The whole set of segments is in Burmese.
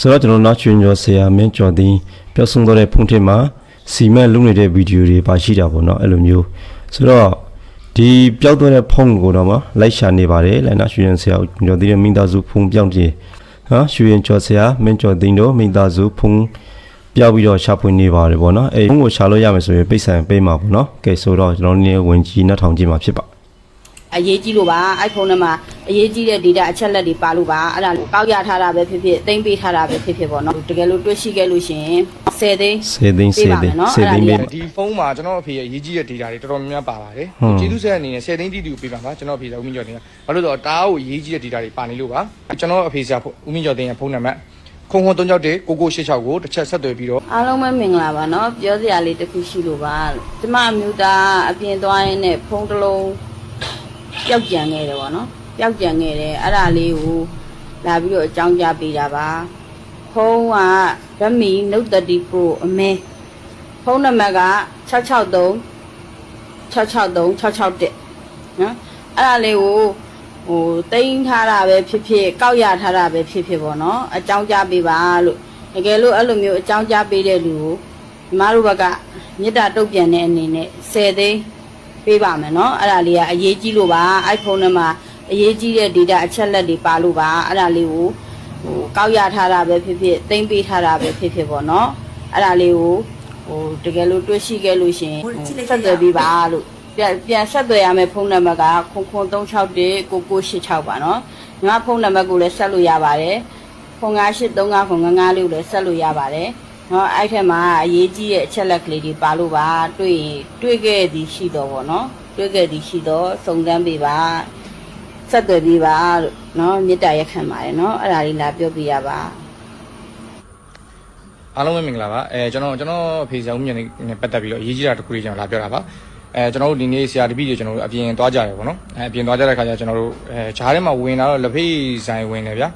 ဆိုတော့ကျွန်တော်နောက်ချွင်ကျော်ဆရာမင်းကျော်သည်ပြောဆုံးတော့တဲ့ဖုန်းထစ်မှာစီမံလုံနေတဲ့ဗီဒီယိုတွေပါရှိတာပေါ့နော်အဲ့လိုမျိုးဆိုတော့ဒီပျောက်သွားတဲ့ဖုန်းကိုတော့မလိုက်ရှာနေပါတယ်လိုက်နာရွှေရင်ဆရာကျော်သည်ရဲ့မိသားစုဖုန်းပြောင်းကြည့်ဟာရွှေရင်ကျော်ဆရာမင်းကျော်သည်တို့မိသားစုဖုန်းပြောက်ပြီးတော့ရှာဖွေနေပါတယ်ပေါ့နော်အဲ့ဖုန်းကိုရှာလို့ရမယ်ဆိုရင်ပိတ်ဆိုင်ပေးမှာပေါ့နော်ကဲဆိုတော့ကျွန်တော်တို့နေဝင်ကြီးနှက်ထောင်ကြည့်မှာဖြစ်ပါ အရေးကြီးလို့ပါ iPhone ထဲမှာအရေးကြီးတဲ့ data အချက်လက်တွေပါလို့ပါအဲ့ဒါကောက်ရထားတာပဲဖြစ်ဖြစ်သိမ်းပေးထားတာပဲဖြစ်ဖြစ်ပေါ့နော်တကယ်လို့တွေ့ရှိခဲ့လို့ရှိရင်10သိန်း စေသိန်းစေသိန်းစေသိန်းပေးပါ ဒီဖုန်းမှာကျွန်တော်အဖေရဲ့ရေးကြီးတဲ့ data တွေတော်တော်များများပါပါတယ် ဟုတ် ကျေးဇူးဆက်အနေနဲ့10သိန်းတိတိကိုပေးပါပါကျွန်တော်အဖေကဦးမင်းကျော်တင်ကဘာလို့လဲဆိုတော့တားကိုရေးကြီးတဲ့ data တွေပါနေလို့ပါကျွန်တော်အဖေဆရာဦးမင်းကျော်တင်ရဲ့ဖုန်းနံပါတ်ခုံခုံ361 9986ကိုတစ်ချက်ဆက်သွယ်ပြီးတော့ အားလုံးပဲမင်္ဂလာပါเนาะပြောစရာလေးတစ်ခုရှိလို့ပါကျမအမျိုးသားအပြင်သွားရင်းနဲ့ဖုန်းတစ်လုံး ပျောက်ကြံခဲ့တယ်ပေါ့နော်ပျောက်ကြံခဲ့တယ်အဲ့ဒါလေးကိုလာပြီးတော့အကြောင်းကြားပေးတာပါဖုန်းက Redmi Note 30 Pro အမဲဖုန်းနံပါတ်က663 663 661နော်အဲ့ဒါလေးကိုဟိုတိန်းထားတာပဲဖြစ်ဖြစ်ကောက်ရထားတာပဲဖြစ်ဖြစ်ပေါ့နော်အကြောင်းကြားပေးပါလို့တကယ်လို့အဲ့လိုမျိုးအကြောင်းကြားပေးတဲ့လူကိုညီမတို့ဘက်ကမေတ္တာတုတ်ပြန်တဲ့အနေနဲ့10သိန်း ပေးပါမယ်နော်အဲ့ဒါလေးကအရေးကြီးလို့ပါ iPhone ထဲမှာအရေးကြီးတဲ့ data အချက်လက်တွေပါလို့ပါအဲ့ဒါလေးကိုဟိုကောက်ရထားတာပဲဖြစ်ဖြစ်သိမ်းပေးထားတာပဲဖြစ်ဖြစ်ပေါ့နော်အဲ့ဒါလေးကိုဟိုတကယ်လို့တွေ့ရှိခဲ့လို့ရှိရင်ဟိုဆက်သွယ်ပေးပါလို့ပြန်ပြန်ဆက်သွယ်ရမယ့်ဖုန်းနံပါတ်က003619986ပါနော်ညီမဖုန်းနံပါတ်ကိုလည်းဆက်လို့ရပါတယ်0583595လေးကိုလည်းဆက်လို့ရပါတယ် နော်အဲ့ထက်မှာအရေးကြီးတဲ့အချက်လက်ကလေးတွေပါလို့ပါတွေ့ရင်တွေ့ခဲ့သည်ရှိတော့ဗောနော်တွေ့ခဲ့သည်ရှိတော့စုံစမ်းပေးပါဆက်သွယ်ပေးပါလို့နော်မေတ္တာရက်ခံပါတယ်နော်အဲ့ဒါလေးလာပြောပြရပါအားလုံးပဲမင်္ဂလာပါအဲကျွန်တော်ကျွန်တော်အဖေဆရာဦးမြင့်နဲ့ပတ်သက်ပြီးတော့အရေးကြီးတာတစ်ခုလေးကျွန်တော်လာပြောတာပါအဲကျွန်တော်တို့ဒီနေ့ဆရာတပည့်တွေကျွန်တော်တို့အပြင်သွားကြတယ်ပေါ့နော်အဲအပြင်သွားကြတဲ့ခါကျကျွန်တော်တို့အဲဂျားထဲမှာဝင်လာတော့လက်ဖေးဆိုင်ဝင်တယ်ဗျာ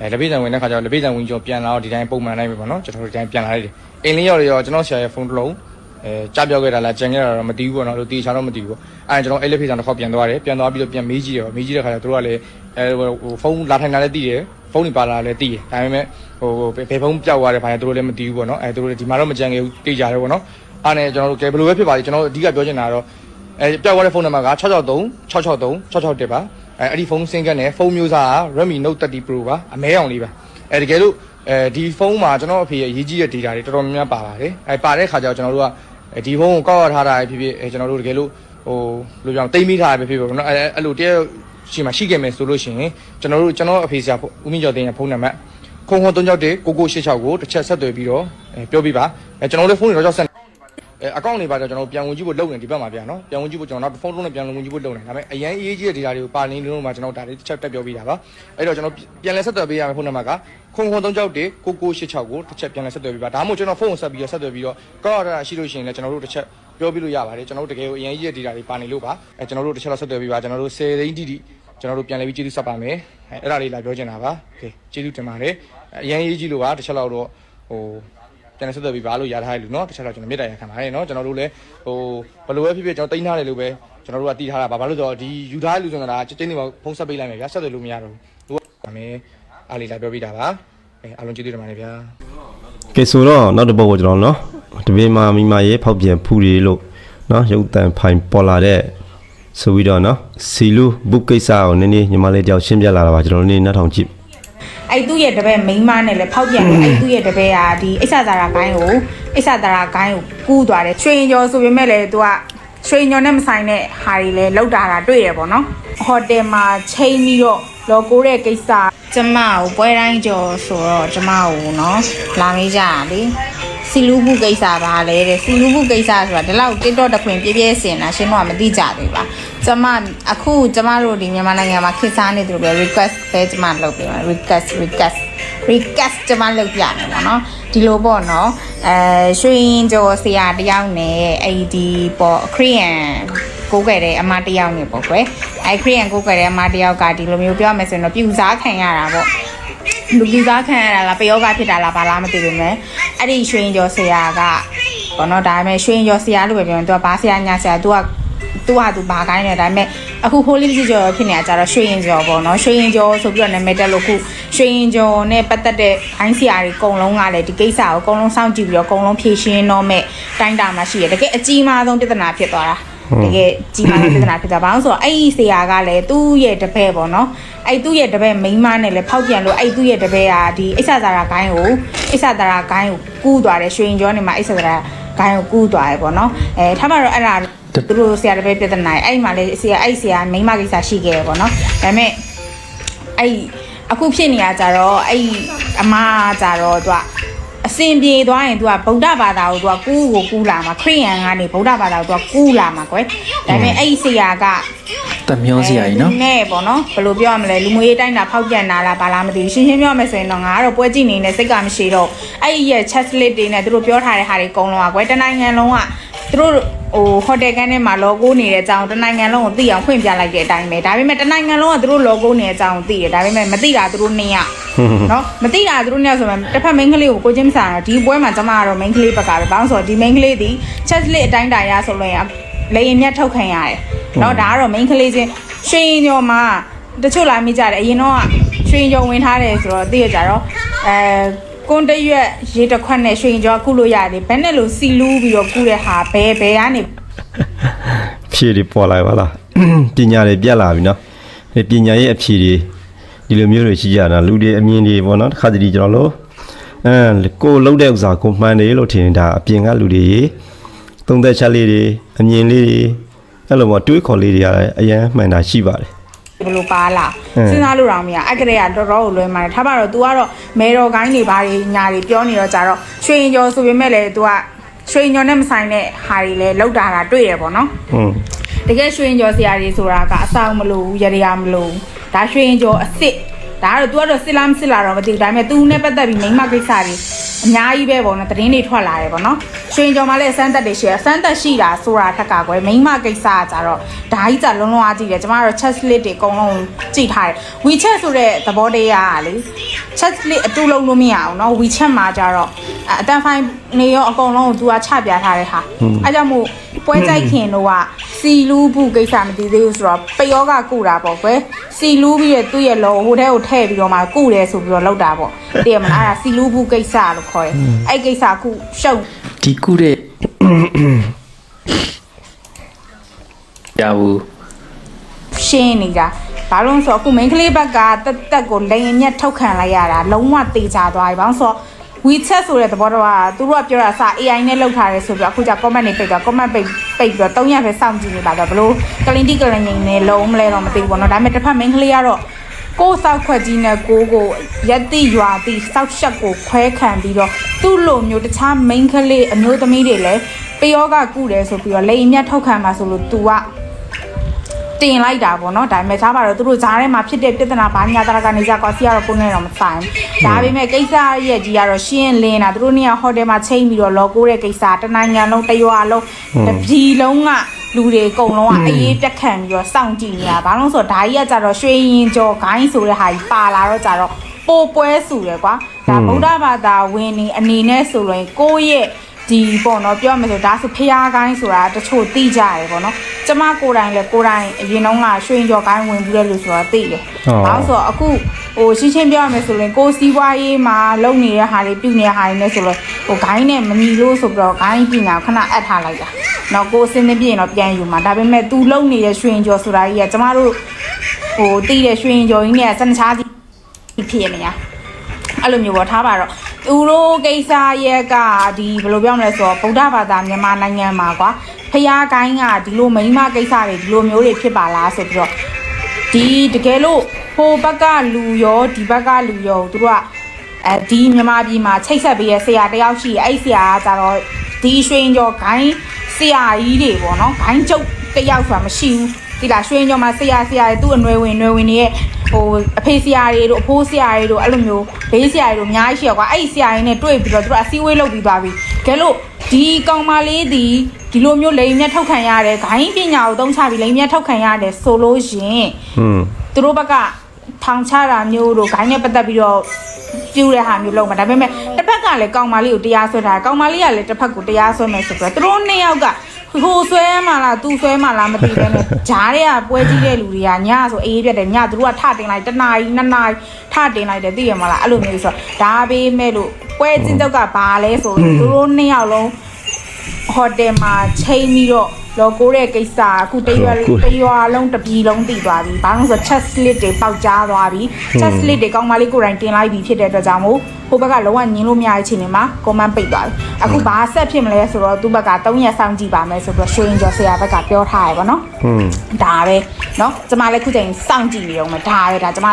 အဲလက်ဖေးဆိုင်ဝင်တဲ့ခါကျတော့လက်ဖေးဆိုင်ဝင်ကျော်ပြန်လာတော့ဒီတိုင်းပုံမှန်တိုင်းပဲပေါ့နော်ကျွန်တော်တို့ဒီတိုင်းပြန်လာလိုက်တယ်အိမ်လေးရောက်ရောကျွန်တော်ဆရာရဲ့ဖုန်းတစ်လုံးအဲကြားပြောက်ခဲ့တာလားကြံခဲ့တာတော့မသိဘူးပေါ့နော်လို့တေချာတော့မသိဘူးပေါ့အဲကျွန်တော်အဲ့လက်ဖေးဆိုင်တစ်ခေါက်ပြန်သွားတယ်ပြန်သွားပြီးတော့ပြန်မေးကြည့်တယ်ပေါ့မေးကြည့်တဲ့ခါကျတော့တို့ကလည်းအဲဟိုဖုန်းလာထိုင်တာလည်းသိတယ်ဖုန်းတွေပါလာလည်းသိတယ်ဒါပေမဲ့ဟိုဘယ်ဖုန်းပြောက်သွားတယ်ဘာလဲတို့လည်းမသိဘူးပေါ့နော်အဲတို့လည်းဒီမှာတော့မကြံခဲ့ဘူးသိကြတယ်ပေါ့နော်အားနဲ့ကျွန်တော်တို့ကဲဘယ်လိုပဲဖြစ်ပါလိမ့်ကျွန်တော်အဓိကပြောချင်တာကတော့အဲပြောက်သွားတဲ့ဖုန်းနံပါတ်က663 663 661ပါ အဲအဲ့ဒီဖုန်းစင်ကတ်နဲ့ဖုန်းမျိုးစားက Redmi Note 30 Pro ပါအမဲအောင်လေးပါအဲတကယ်လို့အဲဒီဖုန်းမှာကျွန်တော်အဖေရဲ့ရေးကြီးတဲ့ data တွေတော်တော်များများပါပါတယ်အဲပါတဲ့ခါကျတော့ကျွန်တော်တို့ကအဲဒီဖုန်းကိုကောက်ရထားတာဖြစ်ဖြစ်အဲကျွန်တော်တို့တကယ်လို့ဟိုလိုပြောင်းတိမ့်မိထားတာဖြစ်ဖြစ်ပေါ့နော်အဲအဲ့လိုတည်းရှိမှရှိခဲ့မယ်ဆိုလို့ရှိရင်ကျွန်တော်တို့ကျွန်တော်အဖေဆရာဦးမင်းကျော်တင်ရဲ့ဖုန်းနံပါတ်ခုံခုံ361 9986ကိုတစ်ချက်ဆက်သွယ်ပြီးတော့အဲပြောပြပါအဲကျွန်တော်တို့ဖုန်းတွေတော့ကြောက်ဆက် အဲအကောင့်တွေပါတော့ကျွန်တော်ပြန်ဝင်ကြည့်ဖို့လုပ်နေဒီဘက်မှာဗျာနော်ပြန်ဝင်ကြည့်ဖို့ကျွန်တော်နောက်ဖုန်းလုံးနဲ့ပြန်ဝင်ကြည့်ဖို့လုပ်နေဒါပေမဲ့အရင်အရေးကြီးတဲ့ data တွေကိုပါနေလို့မှကျွန်တော်ဒါတွေတစ်ချက်တက်ပြောပြတာပါအဲ့တော့ကျွန်တော်ပြန်လဲဆက်သွယ်ပေးရမယ့်ဖုန်းနံပါတ်ကခုံခုံ361 9986ကိုတစ်ချက်ပြန်လဲဆက်သွယ်ပေးပါဒါမှမဟုတ်ကျွန်တော်ဖုန်းကိုဆက်ပြီးတော့ဆက်သွယ်ပြီးတော့ကောက်ရတာရှိလို့ရှိရင်လည်းကျွန်တော်တို့တစ်ချက်ပြောပြလို့ရပါတယ်ကျွန်တော်တို့တကယ်ကိုအရင်ကြီးတဲ့ data တွေပါနေလို့ပါအဲကျွန်တော်တို့တစ်ချက်တော့ဆက်သွယ်ပေးပါကျွန်တော်တို့10သိန်းတိတိကျွန်တော်တို့ပြန်လဲပြီးကျေးဇူးဆက်ပါမယ်အဲအဲ့ဒါလေးလာပြောချင်တာပါโอเคကျေးဇူးတင်ပါတယ်အရင်ရေးကြီးလို့ပါတစ်ချက်တော့တော့ဟို ပြန်လဲဆက်သွယ်ပြီးပါလို့ရထားတယ်လူနော်တခြားတော့ကျွန်တော်မြေတားရခံပါတယ်နော်ကျွန်တော်တို့လည်းဟိုဘလို့ပဲဖြစ်ဖြစ်ကျွန်တော်တိန်းထားတယ်လို့ပဲကျွန်တော်တို့ကတည်ထားတာဘာဘာလို့ဆိုတော့ဒီယူထားတဲ့လူဆိုတာကချင်းနေမှာဖုန်းဆက်ပေးလိုက်မယ်ဗျာဆက်သွယ်လို့မရတော့ဘူးသူကမယ်အားလေးလာပြောပြတာပါအဲအားလုံးကျေးဇူးတင်ပါတယ်ဗျာကဲဆိုတော့နောက်တစ်ပုဒ်ကိုကျွန်တော်နော်တပင်းမာမိမာရဲ့ဖောက်ပြန်ဖူးတွေလို့နော်ရုပ်တံဖိုင်ပေါ်လာတဲ့ဆိုပြီးတော့နော်စီလူဘုတ်ကိစ္စကိုနည်းနည်းညီမလေးကြောက်ရှင်းပြလာတာပါကျွန်တော်တို့နည်းနည်းနားထောင်ကြည့် အဲ့သူ့ရဲ့တပည့်မိန်းမနဲ့လည်းဖောက်ပြန်တယ်အဲ့သူ့ရဲ့တပည့်ကဒီအိဆာသာရာကိုင်းကိုအိဆာသာရာကိုင်းကိုကူးသွားတယ်ရွှေရင်ကျော်ဆိုပေမဲ့လည်းသူကရွှေရင်ကျော်နဲ့မဆိုင်တဲ့ဟာတွေလည်းလောက်တာတာတွေ့ရပေါ့နော်ဟိုတယ်မှာချိန်ပြီးတော့လော်ကိုတဲ့ကိစ္စကျမကိုပွဲတိုင်းကျော်ဆိုတော့ကျမကိုနော်လာမေးကြတာလေ စီလူဘူးကိစ္စပါလေတဲ့စီလူဘူးကိစ္စဆိုတာဒီလောက် TikTok တခွင်ပြည့်ပြည့်စင်တာရှင်းတော့မသိကြသေးပါကျမအခုကျမတို့ဒီမြန်မာနိုင်ငံမှာခေတ်စားနေသူတွေပဲ request ပဲကျမလုပ်ပေးပါ request request request ကျမလုပ်ပြမယ်ပေါ့နော်ဒီလိုပေါ့နော်အဲရွှေရင်ကျော်ဆရာတယောက်နဲ့အဲ့ဒီပေါ့ခရီးယန်ကိုးခဲ့တဲ့အမတယောက်နဲ့ပေါ့ကွယ်အဲ့ခရီးယန်ကိုးခဲ့တဲ့အမတယောက်ကဒီလိုမျိုးပြောရမယ်ဆိုရင်တော့ပြူစားခံရတာပေါ့ လူလူစားခံရတာလားပယောဂဖြစ်တာလားဘာလားမသိဘူးမယ်အဲ့ဒီရွှေရင်ကျော်ဆရာကပေါ့နော်ဒါပေမဲ့ရွှေရင်ကျော်ဆရာလို့ပဲပြောရင်သူကဘာဆရာညာဆရာသူကသူ့ဟာသူဘာကိုင်းလဲဒါပေမဲ့အခု holy ကြီးကျော်ဖြစ်နေတာကြတော့ရွှေရင်ကျော်ပေါ့နော်ရွှေရင်ကျော်ဆိုပြီးတော့နာမည်တက်လို့ခုရွှေရင်ကျော်နဲ့ပတ်သက်တဲ့ဘိုင်းစီယာတွေအကုန်လုံးကလည်းဒီကိစ္စကိုအကုန်လုံးစောင့်ကြည့်ပြီးတော့အကုန်လုံးဖြည့်ရှင်းတော့မဲ့တိုင်းတာမှာရှိရတကယ်အကြီးမားဆုံးပြဿနာဖြစ်သွားတာ တကယ်ကြီးမားဆုံးပြဿနာဖြစ်သွားဘာလို့ဆိုတော့အဲ့ဒီဆရာကလည်းသူ့ရဲ့တပည့်ပေါ့နော်အဲ့သူ့ရဲ့တပည့်မိန်းမနဲ့လည်းဖောက်ပြန်လို့အဲ့သူ့ရဲ့တပည့်ကဒီအိဆာဇာရာဂိုင်းကိုအိဆာဇာရာဂိုင်းကိုကူးသွားတယ်ရွှေရင်ကျော်နေမှာအိဆာဇာရာဂိုင်းကိုကူးသွားတယ်ပေါ့နော်အဲထားပါတော့အဲ့ဒါသူတို့ဆရာတပည့်ပြဿနာအဲ့မှာလည်းဆရာအဲ့ဆရာမိန်းမကိစ္စရှိခဲ့ရပေါ့နော်ဒါပေမဲ့အဲ့အခုဖြစ်နေရကြတော့အဲ့အမကြတော့သူကအ စင်ပြေသွားရင် तू ကဗုဒ္ဓဘာသာကို तू ကကူးကိုကူးလာမှာခရိယန်ကနေဗုဒ္ဓဘာသာကို तू ကကူးလာမှာကွယ်ဒါပေမဲ့အဲ့ဆရာက တမျောစရာကြီးနော် နဲ့ပေါ့နော်ဘယ်လိုပြောရမလဲလူမျိုးရေးတိုင်းတာဖောက်ပြန်တာလားဘာလားမသိဘူးရှင်းရှင်းပြောရမယ်ဆိုရင်တော့ငါကတော့ပွဲကြည့်နေတဲ့စိတ်ကမရှိတော့အဲ့ဒီရဲ့ chat list တွေနဲ့သူတို့ပြောထားတဲ့ဟာတွေအကုန်လုံးอ่ะကွယ်တနိုင်ငံလုံးอ่ะ သူတို့ဟိုဟိုတယ်ခန်းထဲမှာ logo နေတဲ့အကြောင်းတနိုင်ငံလုံးကိုသိအောင်ဖွင့်ပြလိုက်တဲ့အတိုင်းပဲဒါပေမဲ့တနိုင်ငံလုံးကသူတို့ logo နေတဲ့အကြောင်းသိတယ်ဒါပေမဲ့မသိတာသူတို့နှစ်ယောက်နော်မသိတာသူတို့နှစ်ယောက်ဆိုမှတစ်ဖက် main ကလေးကိုကိုချင်းမစားတော့ဒီပွဲမှာကျွန်မကတော့ main ကလေးဘက်ကပဲဘာလို့ဆိုတော့ဒီ main ကလေးဒီ chest လေးအတိုင်းတာရဆိုလို့ရင်လေရင်မြတ်ထုတ်ခံရတယ်နော်ဒါကတော့ main ကလေးချင်းရွှေရင်ကျော်မှာတချို့လာမိကြတယ်အရင်တော့ရွှေရင်ကျော်ဝင်ထားတယ်ဆိုတော့သိရကြတော့အဲ ကွန်တရွက်ရေတစ်ခွက်နဲ့ရွှေရင်ကျော်ကုလို့ရတယ်ဘယ်နဲ့လို့စီလူးပြီးတော့ကုတဲ့ဟာဘယ်ဘယ်ကနေဖြေတွေပေါ်လာပါလားပညာတွေပြက်လာပြီနော်ဒီပညာရဲ့အဖြေတွေဒီလိုမျိုးတွေရှိကြတာလူတွေအမြင်တွေပေါ့နော်တစ်ခါတည်းကျွန်တော်လို့အဲကိုလှုပ်တဲ့ဥစ္စာကိုမှန်တယ်လို့ထင်တာအပြင်ကလူတွေသုံးသက်ချက်လေးတွေအမြင်လေးတွေအဲ့လိုပေါ့တွေးခေါ်လေးတွေကအရန်မှန်တာရှိပါတယ် ဘယ်လိုပါလာ ဟမ် စဉ်းစားလို့တော့မရအကရေကတော်တော်ကိုလွယ်မာတယ်ထားပါတော့ तू ကတော့မေတော်ကိုင်းတွေဘာတွေညာတွေပြောနေတော့ကြတော့ရွှေရင်ကျော်ဆိုပေမဲ့လည်း तू ကရွှေရင်ကျော်နဲ့မဆိုင်တဲ့ဟာတွေလည်းလောက်တာတာတွေ့ရပေါ့နော် อืม တကယ်ရွှေရင်ကျော်ဆရာတွေဆိုတာကအဆောင်မလို့ရရမလို့ဒါရွှေရင်ကျော်အစ်စ် ဒါကတော့ तू ကတော့စစ်လားမစစ်လားတော့မသိဘူးဒါပေမဲ့ तू နဲ့ပတ်သက်ပြီးမိမကိစ္စတွေအများကြီးပဲပေါ့နော်သတင်းတွေထွက်လာတယ်ပေါ့နော်ရွှေကြော်မှာလည်းအစမ်းသက်တွေရှိရအစမ်းသက်ရှိတာဆိုတာထက်ကကွယ်မိမကိစ္စကကြတော့ဒါကြီးကြလုံးလုံးအားကြည့်တယ်ကျမကတော့ chest list တွေအကုန်လုံးကြည့်ထားတယ် WeChat ဆိုတဲ့သဘောတရားကလေ chest list အတူလုံးလို့မရအောင်နော် WeChat မှာကြတော့အတန်ဖိုင်နေရောအကုန်လုံးကို तू ကချပြထားတဲ့ဟာအဲကြောင့်မို့ပွဲကြိုက်ခင်တော့က စီလူးဘူးကိစ္စမသိသေးဘူးဆိုတော့ပယောကကုတာပေါ့ကွယ်စီလူးပြီးရသူ့ရဲ့လောဟိုထဲကိုထည့်ပြီးတော့မှကုတယ်ဆိုပြီးတော့လောက်တာပေါ့တည်ရမလားအဲ့ဒါစီလူးဘူးကိစ္စလို့ခေါ်တယ်အဲ့ကိစ္စအခုရှုပ်ဒီကုတဲ့ရဘူးရှင်းနေတာဘာလို့လဲဆိုတော့အခု main ကလေးဘက်ကတက်တက်ကိုလိန်အမျက်ထုတ်ခံလိုက်ရတာလုံးဝတေချာသွားပြီဘာလို့လဲဆိုတော့ WeChat ဆိုတဲ့သဘောတော့ကသူတို့ကပြောတာစ AI နဲ့လောက်ထားတယ်ဆိုပြီးတော့အခုကျ comment တွေပိတ်သွား comment ပိတ်ပိတ်ပြီးတော့၃ရက်ပဲစောင့်ကြည့်နေပါတော့ဘလို့ကလင်တီကလင်ငိန်နဲ့လုံးမလဲတော့မသိဘူးပေါ့နော်ဒါပေမဲ့တစ်ဖက် main ကလေးကတော့ကိုယ်စောက်ခွက်ကြီးနဲ့ကိုကိုရက်တိရွာတိစောက်ရှက်ကိုခွဲခံပြီးတော့သူ့လိုမျိုးတခြား main ကလေးအမျိုးသမီးတွေလည်းပယောကကုတယ်ဆိုပြီးတော့လိန်အမျက်ထုတ်ခံမှာဆိုလို့ तू က တင်လိုက်တာပေါ့နော်ဒါပေမဲ့ဈာပါတော့သူတို့ဈာထဲမှာဖြစ်တဲ့ပြဿနာဘာညာတရကနေကြကွာဆီကတော့ကိုယ်နဲ့တော့မဆိုင်ဒါပေမဲ့ကိစ္စရဲ့ကြီးကတော့ရှင်းလင်းတာသူတို့နေ့ကဟိုတယ်မှာချိန်ပြီးတော့လော်ကိုတဲ့ကိစ္စတနိုင်ငံလုံးတရွာလုံးတပြည်လုံးကလူတွေအကုန်လုံးကအရေးပြက်ခံပြီးတော့စောင့်ကြည့်နေတာဘာလို့ဆိုတော့ဒါကြီးကကြတော့ရွှေရင်ကျော်ဂိုင်းဆိုတဲ့ဟာကြီးပါလာတော့ကြတော့ပိုပွဲစုရယ်ကွာဒါဗုဒ္ဓဘာသာဝင်နေအနေနဲ့ဆိုရင်ကိုယ့်ရဲ့ ဒီပေါ့နော်ပြောမယ်ဆိုဒါဆိုဖျားကိုင်းဆိုတာတချို့သိကြတယ်ပေါ့နော်ကျမကိုယ်တိုင်လည်းကိုယ်တိုင်အရင်တုန်းကရွှေကျော်ကိုင်းဝင်ပြီးတဲ့လူဆိုတော့သိတယ်ဟုတ်ဘာလို့ဆိုတော့အခုဟိုရှင်းရှင်းပြောရမယ်ဆိုရင်ကိုယ်စီးပွားရေးမှာလုပ်နေတဲ့ဟာတွေပြုနေတဲ့ဟာတွေနဲ့ဆိုတော့ဟိုဂိုင်းနဲ့မမီလို့ဆိုပြီးတော့ဂိုင်းပြင်တာခဏအပ်ထားလိုက်တာ။နော်ကိုယ်အစင်းသပြည့်ရင်တော့ပြန်ယူမှာဒါပေမဲ့ तू လုံနေတဲ့ရွှေကျော်ဆိုတာကြီးကကျမတို့ဟိုတီးတဲ့ရွှေကျော်ကြီးနဲ့စနချားစီဖြစ်နေရ။အဲ့လိုမျိုးပေါ့ထားပါတော့ သူတို့ကိစ္စရဲ့ကဒီဘယ်လိုပြောမလဲဆိုတော့ဗုဒ္ဓဘာသာမြန်မာနိုင်ငံမှာကွာဖျားကိုင်းကဒီလိုမိန်းမကိစ္စတွေဒီလိုမျိုးတွေဖြစ်ပါလားဆိုပြီးတော့ဒီတကယ်လို့ဟိုဘက်ကလူရောဒီဘက်ကလူရောသူတို့ကအဲဒီမြန်မာပြည်မှာချိတ်ဆက်ပေးရဆရာတယောက်ရှိရအဲ့ဆရာကကြတော့ဒီရွှေကျော်ဂိုင်းဆရာကြီးတွေပေါ့နော်ဂိုင်းကျုပ်တယောက်ဆိုတာမရှိဘူးဒီလားရွှေကျော်မှာဆရာဆရာတွေသူ့အနွယ်ဝင်နွယ်ဝင်တွေရဲ့ ဟိုအဖေဆရာတွေတို့အဖိုးဆရာတွေတို့အဲ့လိုမျိုးဘေးဆရာတွေတို့အများကြီးရှိရကွာအဲ့ဒီဆရာကြီးနဲ့တွေ့ပြီးတော့သူတို့အစည်းအဝေးလုပ်ပြီးသွားပြီကဲလို့ဒီကောင်မလေးဒီဒီလိုမျိုးလိမ်မြတ်ထောက်ခံရတယ်ဂိုင်းပညာကိုသုံးချပြီးလိမ်မြတ်ထောက်ခံရတယ်ဆိုလို့ရှင်อืมသူတို့ဘက်ကထောင်ချတာမျိုးတို့ဂိုင်းနဲ့ပတ်သက်ပြီးတော့ပြူတဲ့ဟာမျိုးလုပ်မှာဒါပေမဲ့တစ်ဖက်ကလည်းကောင်မလေးကိုတရားဆွဲတာကောင်မလေးကလည်းတစ်ဖက်ကိုတရားဆွဲမယ်ဆိုပြီးတော့သူတို့နှစ်ယောက်က ဟိုဆွဲမှလားသူဆွဲမှလားမသိပဲနဲ့ဂျားတွေကပွဲကြီးတဲ့လူတွေကညဆိုအေးပြတ်တယ်ညသူတို့ကထတင်လိုက်တစ်နာရီနှစ်နာရီထတင်လိုက်တယ်သိရမလားအဲ့လိုမျိုးဆိုတော့ဒါပေးမဲ့လို့ပွဲချင်းတောက်ကဘာလဲဆိုရင်သူတို့နှစ်ယောက်လုံးဟိုတယ်မှာချိန်ပြီးတော့လောကိုတဲ့ကိစ္စအခုတရွာတရွာလုံးတပြည်လုံးတည်သွားပြီဘာလို့ဆို chest slit တွေပေါက်ကြားသွားပြီ chest slit တွေကောင်းမလေးကိုယ်တိုင်တင်လိုက်ပြီဖြစ်တဲ့အတွက်ကြောင့်မို့ ဟိုဘက်ကလုံးဝညင်းလို့မရတဲ့ချိန်တွေမှာ comment ပိတ်သွားပြီအခုဘာဆက်ဖြစ်မလဲဆိုတော့သူ့ဘက်က3ရက်စောင့်ကြည့်ပါမယ်ဆိုပြီးတော့ရွှေရင်ကျော်ဆရာဘက်ကပြောထားရပါတော့ ဟွန်း ဒါပဲเนาะကျမလည်းခုချိန်စောင့်ကြည့်နေအောင်မဒါပဲဒါကျမ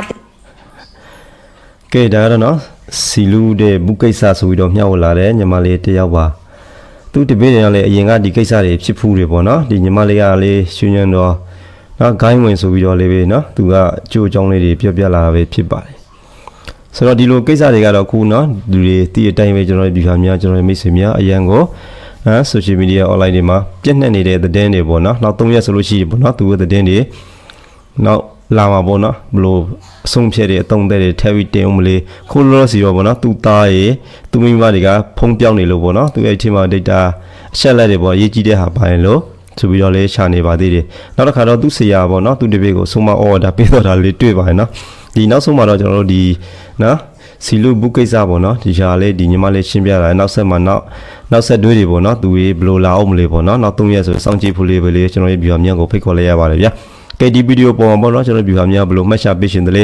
ကဲဒါကတော့နော်စီလူတဲ့ဘူးကိစ္စဆိုပြီးတော့မျှဝေလာတယ်ညီမလေးတယောက်ပါသူတပည့်တွေကလည်းအရင်ကဒီကိစ္စတွေဖြစ်ဖူးတယ်ပေါ့နော်ဒီညီမလေးကလေးရွှေညံတော့နော်ဂိုင်းဝင်ဆိုပြီးတော့လေးပဲနော်သူကအကျိုးအကြောင်းလေးတွေပြောပြလာတာပဲဖြစ်ပါတယ် ဆိုတော့ဒီလိုကိစ္စတွေကတော့ခုနော်လူတွေတည်အတိုင်းပဲကျွန်တော်တို့ဒီခါများကျွန်တော်တို့မိတ်ဆွေများအရန်ကိုဟမ် social media online တွေမှာပြည့်နှက်နေတဲ့သတင်းတွေပေါ့နော်နောက်3ရက်ဆိုလို့ရှိရင်ပေါ့နော်သူရဲ့သတင်းတွေနောက်လာမှာပေါ့နော်ဘလို့အဆုံးဖြတ်တဲ့အတုံးတဲ့တွေထဲပြီးတင်အောင်မလေးခိုးလို့စီရောပေါ့နော်သူသားရေသူမိမတွေကဖုံးပြောင်းနေလို့ပေါ့နော်သူရဲ့အချိန်မှာ data အချက်လက်တွေပေါ့ရေးကြည့်တဲ့ဟာပါရင်လို့ဆိုပြီးတော့လဲရှာနေပါသေးတယ်နောက်တစ်ခါတော့သူ့ဆရာပေါ့နော်သူတပည့်ကိုဆုံးမအော်ဒါပေးတော့တာလေးတွေ့ပါရင်နော် ဒီနောက်ဆုံးမှာတော့ကျွန်တော်တို့ဒီနော်စီလူဘုကိစ္စပေါ့နော်ဒီရှာလေးဒီညီမလေးရှင်းပြတာနောက်ဆက်မှာနောက်နောက်ဆက်တွဲတွေပေါ့နော်သူရေးဘယ်လိုလာအောင်မလဲပေါ့နော်နောက်၃ရက်ဆိုစောင့်ကြည့်ဖို့လေးပဲလေးကျွန်တော်ရဲ့ view အမြန်ကိုဖိတ်ခေါ်လိုက်ရပါတယ်ဗျာကဲဒီဗီဒီယိုပေါ်မှာပေါ့နော်ကျွန်တော် view ဟာများဘယ်လိုမှတ်ရှာပေးရှင်တယ်လဲ